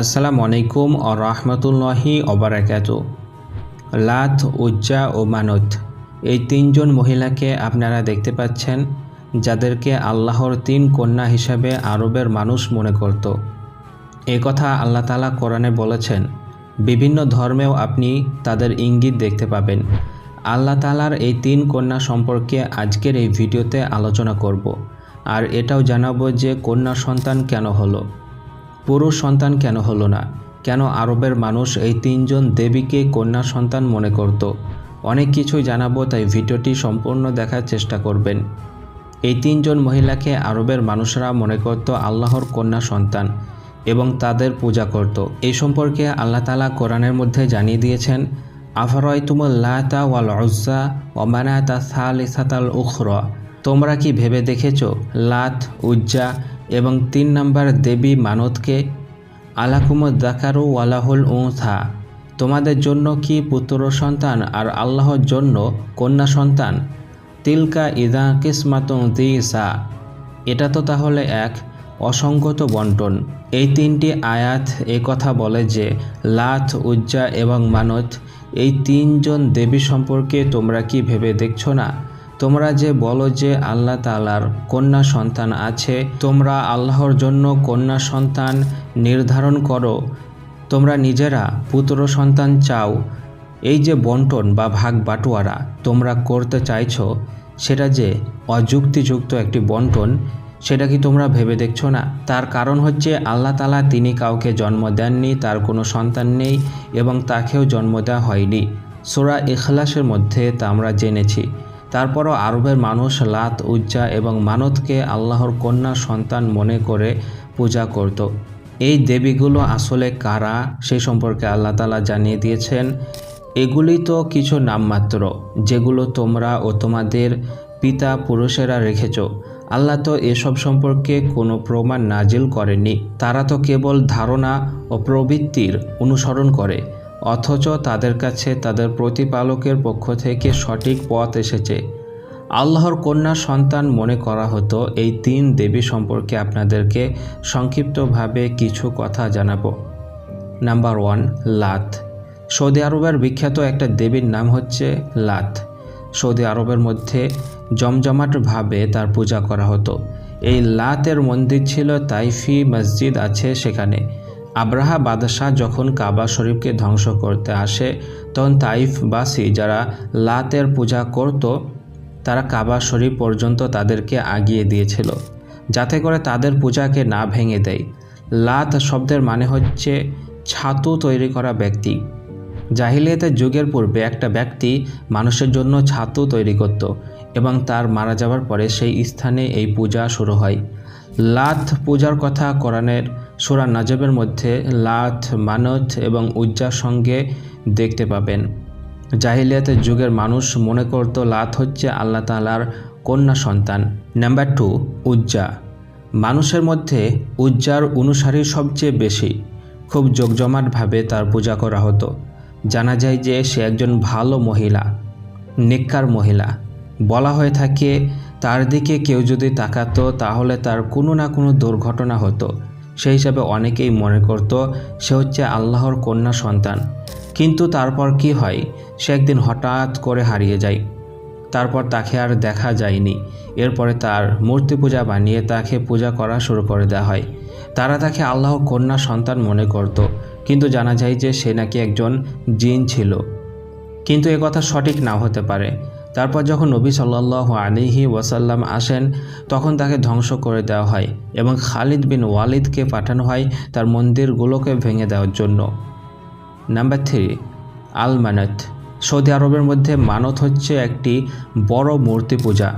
আসসালামু আলাইকুম ও রহমতুল্লাহি অবরাকাত লাত, উজ্জা ও মানত, এই তিনজন মহিলাকে আপনারা দেখতে পাচ্ছেন, যাদেরকে আল্লাহর তিন কন্যা হিসাবে আরবের মানুষ মনে করত। এ কথা আল্লাহ তালা কোরআনে বলেছেন, বিভিন্ন ধর্মেও আপনি তাদের ইঙ্গিত দেখতে পাবেন। আল্লাহ তালার এই তিন কন্যা সম্পর্কে আজকের এই ভিডিওতে আলোচনা করব, আর এটাও জানাব যে কন্যা সন্তান কেন হলো। পুরুষ সন্তান কেন হলো না? কেন আরবের মানুষ এই তিনজন দেবীকে কন্যা সন্তান মনে করত? অনেক কিছুই জানাব, তাই ভিডিওটি সম্পূর্ণ দেখার চেষ্টা করবেন। এই তিনজন মহিলাকে আরবের মানুষরা মনে করত আল্লাহর কন্যা সন্তান এবং তাদের পূজা করত। এই সম্পর্কে আল্লাহ তালা কোরআনের মধ্যে জানিয়ে দিয়েছেন আফরয়তুমুল্লাতা ওয়াল উজ্জা ওমানাতা সালিসাতাল উখর। তোমরা কি ভেবে দেখেছ? লাত, উজ্জা এবং তিন নম্বর দেবী মানতকে আলাকুমুদ দাকারু ওয়ালাহুল উঁথা তোমাদের জন্য কি পুত্র সন্তান আর আল্লাহর জন্য কন্যা সন্তান? তিলকা ইদা কিসমাতুং দিসা। এটা তো তাহলে এক অসংগত বন্টন। এই তিনটি আয়াত এ কথা বলে যে লাথ উজ্জা এবং মানত, এই তিনজন দেবী সম্পর্কে তোমরা কি ভেবে দেখছ না? তোমরা যে বলো যে আল্লাহ তালার কন্যা সন্তান আছে, তোমরা আল্লাহর জন্য কন্যা সন্তান নির্ধারণ করো। তোমরা নিজেরা পুত্র সন্তান চাও। এই যে বন্টন বা ভাগ বাটোয়ারা তোমরা করতে চাইছো, সেটা যে অযুক্তিযুক্ত একটি বন্টন, সেটা কি তোমরা ভেবে দেখছ না? তার কারণ হচ্ছে আল্লাহ তালা তিনি কাউকে জন্ম দেননি, তার কোনো সন্তান নেই এবং তাকেও জন্ম দেওয়া হয়নি। সোরা ইখলাসের মধ্যে তা আমরা জেনেছি। তারপরও আরবের মানুষ লাত, উজ্জা এবং মানতকে আল্লাহর কন্যা সন্তান মনে করে পূজা করত। এই দেবীগুলো আসলে কারা, সে সম্পর্কে আল্লাহ তালা জানিয়ে দিয়েছেন। এগুলি তো কিছু নামমাত্র, যেগুলো তোমরা ও তোমাদের পিতা পুরুষেরা রেখেছ। আল্লাহ তো এসব সম্পর্কে কোনো প্রমাণ নাজিল করেনি তারা তো কেবল ধারণা ও প্রবৃত্তির অনুসরণ করে। অথচ তাদের কাছে তাদের প্রতিপালকের পক্ষ থেকে সঠিক পথ এসেছে। আল্লাহর কন্যা সন্তান মনে করা হতো, এই তিন দেবী সম্পর্কে আপনাদেরকে সংক্ষিপ্তভাবে কিছু কথা জানাব। নাম্বার ওয়ান লাত। সৌদি আরবের বিখ্যাত একটা দেবীর নাম হচ্ছে লাত। সৌদি আরবের মধ্যে জমজমাটভাবে তার পূজা করা হতো। এই লাতের মন্দির ছিল তাইফি মসজিদ আছে সেখানে। আব্রাহা বাদশাহ যখন কাবা শরীফকে ধ্বংস করতে আসে, তখন তাইফবাসী যারা লাতের পূজা করত, তারা কাবা শরীফ পর্যন্ত তাদেরকে আগিয়ে দিয়েছিল, যাতে করে তাদের পূজাকে না ভেঙে দেয়। লাত শব্দের মানে হচ্ছে ছাতু তৈরি করা ব্যক্তি। জাহিলিয়াতের যুগের পূর্বে একটা ব্যক্তি মানুষের জন্য ছাতু তৈরি করত এবং তার মারা যাওয়ার পরে সেই স্থানে এই পূজা শুরু হয়। লাত পূজার কথা কোরআনের সুরা নাজবের মধ্যে লাথ মানত এবং উজ্জার সঙ্গে দেখতে পাবেন। জাহিলিয়াতের যুগের মানুষ মনে করত লাত হচ্ছে আল্লাহ তালার কন্যা সন্তান। নাম্বার টু, উজ্জা। মানুষের মধ্যে উজ্জার অনুসারী সবচেয়ে বেশি। খুব জমজমাটভাবে তার পূজা করা হতো। জানা যায় যে সে একজন ভালো মহিলা নিকার মহিলা। বলা হয়ে থাকে, তার দিকে কেউ যদি তাকাতো তাহলে তার কোনো না কোনো দুর্ঘটনা হতো। সেই হিসাবে অনেকেই মনে করত সে হচ্ছে আল্লাহর কন্যা সন্তান। কিন্তু তারপর কি হয়? সে একদিন হঠাৎ করে হারিয়ে যায়। তারপর তাকে আর দেখা যায়নি। এরপরে তার মূর্তি পূজা বানিয়ে তাকে পূজা করা শুরু করে দেওয়া হয়। তারা তাকে আল্লাহর কন্যা সন্তান মনে করত। কিন্তু জানা যায় যে সে নাকি একজন জিন ছিল। কিন্তু কথা সঠিক না হতে পারে। তারপর যখন নবী সাল্লাহ আলিহি ওয়াসাল্লাম আসেন, তখন তাকে ধ্বংস করে দেওয়া হয় এবং খালিদ বিন ওয়ালিদকে পাঠানো হয় তার মন্দিরগুলোকে ভেঙে দেওয়ার জন্য। নাম্বার থ্রি আল মানত সৌদি আরবের মধ্যে মানত হচ্ছে একটি বড় মূর্তি পূজা,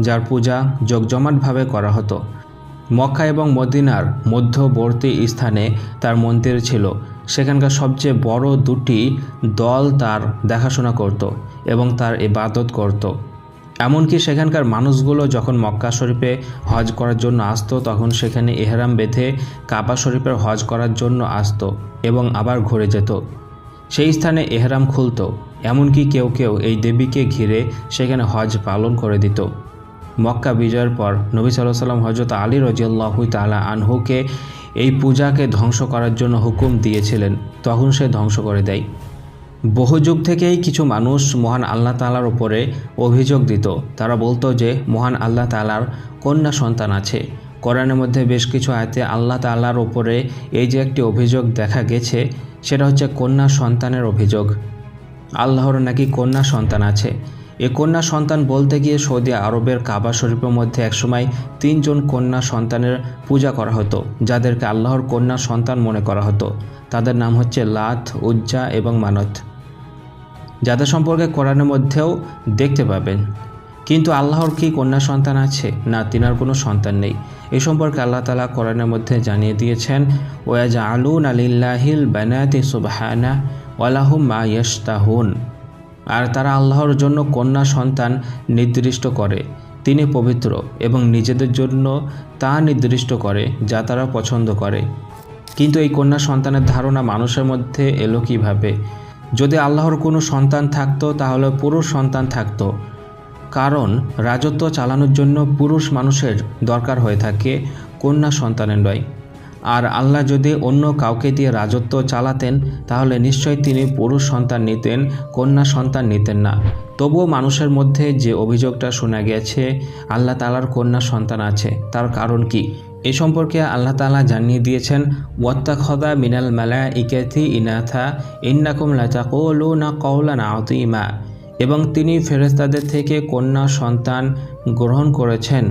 যার পূজা জগজমাটভাবে করা হতো। মক্কা এবং মদিনার মধ্যবর্তী স্থানে তার মন্দির ছিল। সেখানকার সবচেয়ে বড় দুটি দল তার দেখাশোনা করত এবং তার ইবাদত করত। এমনকি সেখানকার মানুষগুলো যখন মক্কা শরীফে হজ করার জন্য আসতো, তখন সেখানে এহরাম বেঁধে কাবা শরীফের হজ করার জন্য আসতো এবং আবার ঘুরে যেত। সেই স্থানে এহরাম খুলত, এমনকি কেউ কেউ এই দেবীকে ঘিরে সেখানে হজ পালন করে দিত। মক্কা বিজয়ের পর নবী সাল্লাহ সাল্লাম হজরত আলী রজিয়াল্লাহু তালা আনহুকে এই পূজাকে ধ্বংস করার জন্য হুকুম দিয়েছিলেন, তখন সে ধ্বংস করে দেয়। বহু যুগ থেকেই কিছু মানুষ মহান আল্লাহ তালার উপরে অভিযোগ দিত। তারা বলতো যে, মহান আল্লাহ তালার কন্যা সন্তান আছে। কোরআনের মধ্যে বেশ কিছু আয়তে আল্লাহ তালার উপরে এই যে একটি অভিযোগ দেখা গেছে, সেটা হচ্ছে কন্যা সন্তানের অভিযোগ। আল্লাহর নাকি কন্যা সন্তান আছে। এ কন্যা সন্তান বলতে গিয়ে সৌদি আরবের কাবা শরীফের মধ্যে একসময় তিনজন কন্যা সন্তানের পূজা করা হতো, যাদেরকে আল্লাহর কন্যা সন্তান মনে করা হতো। তাদের নাম হচ্ছে লাত, উজ্জা এবং মানত। যাদের সম্পর্কে কোরআনের মধ্যেও দেখতে পাবেন। কিন্তু আল্লাহর কি কন্যা সন্তান আছে? না, তিনার কোনো সন্তান নেই। এ সম্পর্কে আল্লাহ তালা কোরআনের মধ্যে জানিয়ে দিয়েছেন ওয়াজ আলুন আলিল্লাহিল বানাতি সুবহানা ওয়ালাহুম মা ইয়াস্তাহুন আর তারা আল্লাহর জন্য কন্যা সন্তান নির্দিষ্ট করে। তিনি পবিত্র এবং নিজেদের জন্য তা নির্দিষ্ট করে, যা তারা পছন্দ করে। কিন্তু এই কন্যা সন্তানের ধারণা মানুষের মধ্যে এলো কীভাবে? যদি আল্লাহর কোনো সন্তান থাকতো, তাহলে পুরুষ সন্তান থাকতো। কারণ রাজত্ব চালানোর জন্য পুরুষ মানুষের দরকার হয়ে থাকে কন্যা সন্তানের নয়। আর আল্লাহ যদি অন্য কাউকে দিয়ে রাজত্ব চালাতেন, তাহলে নিশ্চয় তিনি পুরুষ সন্তান নিতেন, কন্যা সন্তান নিতেন না। তবুও মানুষের মধ্যে যে অভিযোগটা শোনা গেছে, আল্লাহ তালার কন্যা সন্তান আছে, তার কারণ কি? এ সম্পর্কে আল্লাহ তালা জানিয়ে দিয়েছেন ওয়াত্তা খদা মিনাল মালা ইকেথি ইনাথা, ইন্নাকুম লাতাকুলু না কৌলা না ইমা এবং তিনি ফেরেস্তাদের থেকে কন্যা সন্তান গ্রহণ করেছেন।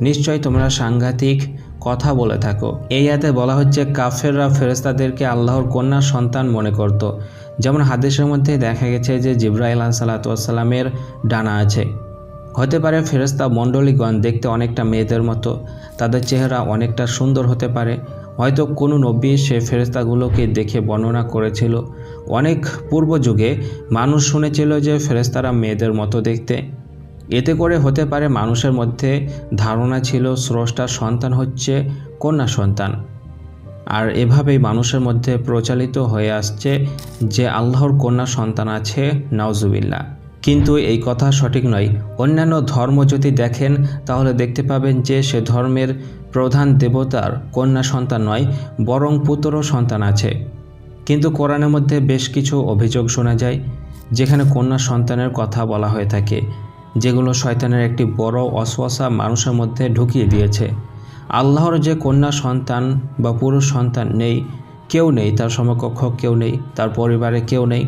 নিশ্চয় তোমরা সাংঘাতিক কথা বলে থাকো। এই আয়াতে বলা হচ্ছে, কাফেররা ফেরেস্তাদেরকে আল্লাহর কন্যা সন্তান মনে করত। যেমন হাদিসের মধ্যে দেখা গেছে যে জিব্রাইল সালাতামের ডানা আছে। হতে পারে ফেরেস্তা মণ্ডলীগণ দেখতে অনেকটা মেয়েদের মতো, তাদের চেহারা অনেকটা সুন্দর হতে পারে। হয়তো কোনো নবী সে ফেরেস্তাগুলোকে দেখে বর্ণনা করেছিল। অনেক পূর্ব যুগে মানুষ শুনেছিল যে ফেরেস্তারা মেয়েদের মতো দেখতে। এতে করে হতে পারে মানুষের মধ্যে ধারণা ছিল স্রষ্টার সন্তান হচ্ছে কন্যা সন্তান। আর এভাবেই মানুষের মধ্যে প্রচালিত হয়ে আসছে যে আল্লাহর কন্যা সন্তান আছে নাওজুবিল্লা কিন্তু এই কথা সঠিক নয়। অন্যান্য ধর্ম যদি দেখেন, তাহলে দেখতে পাবেন যে সে ধর্মের প্রধান দেবতার কন্যা সন্তান নয়, বরং পুত্র সন্তান আছে। কিন্তু কোরআনের মধ্যে বেশ কিছু অভিযোগ শোনা যায়, যেখানে কন্যা সন্তানের কথা বলা হয়ে থাকে। যেগুলো শয়তানের একটি বড় অশ্বাসা মানুষের মধ্যে ঢুকিয়ে দিয়েছে। আল্লাহর যে কন্যা সন্তান বা পুরুষ সন্তান নেই, কেউ নেই, তার সমকক্ষ কেউ নেই, তার পরিবারে কেউ নেই,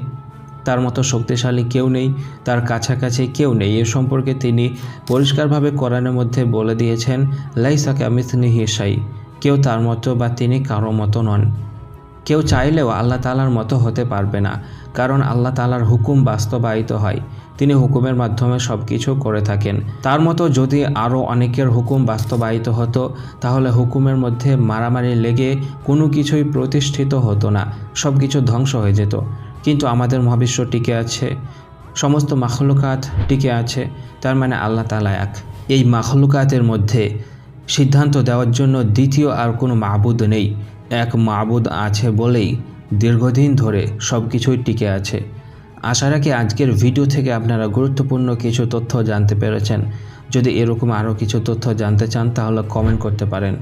তার মতো শক্তিশালী কেউ নেই, তার কাছাকাছি কেউ নেই। এ সম্পর্কে তিনি পরিষ্কারভাবে কোরআনের মধ্যে বলে দিয়েছেন লাইসাকে আমিথনি হিসাই কেউ তার মতো বা তিনি কারও মতো নন। কেউ চাইলেও আল্লাহ তালার মতো হতে পারবে না, কারণ আল্লাহ তালার হুকুম বাস্তবায়িত হয়। তিনি হুকুমের মাধ্যমে সব কিছু করে থাকেন। তার মতো যদি আরও অনেকের হুকুম বাস্তবায়িত হতো, তাহলে হুকুমের মধ্যে মারামারি লেগে কোনো কিছুই প্রতিষ্ঠিত হতো না সব কিছু ধ্বংস হয়ে যেত। কিন্তু আমাদের মহাবিশ্ব টিকে আছে, সমস্ত মাখলুকাত টিকে আছে, তার মানে আল্লাহ তালা এক। এই মাখলুকাতের মধ্যে সিদ্ধান্ত দেওয়ার জন্য দ্বিতীয় আর কোনো মাহবুদ নেই। এক মাবুদ আছে বলেই দীর্ঘদিন ধরে সব কিছুই টিকে আছে। আশা রাখি আজকের ভিডিও থেকে আপনারা গুরুত্বপূর্ণ কিছু তথ্য জানতে পেরেছেন। যদি এরকম আরও কিছু তথ্য জানতে চান, তাহলে কমেন্ট করতে পারেন।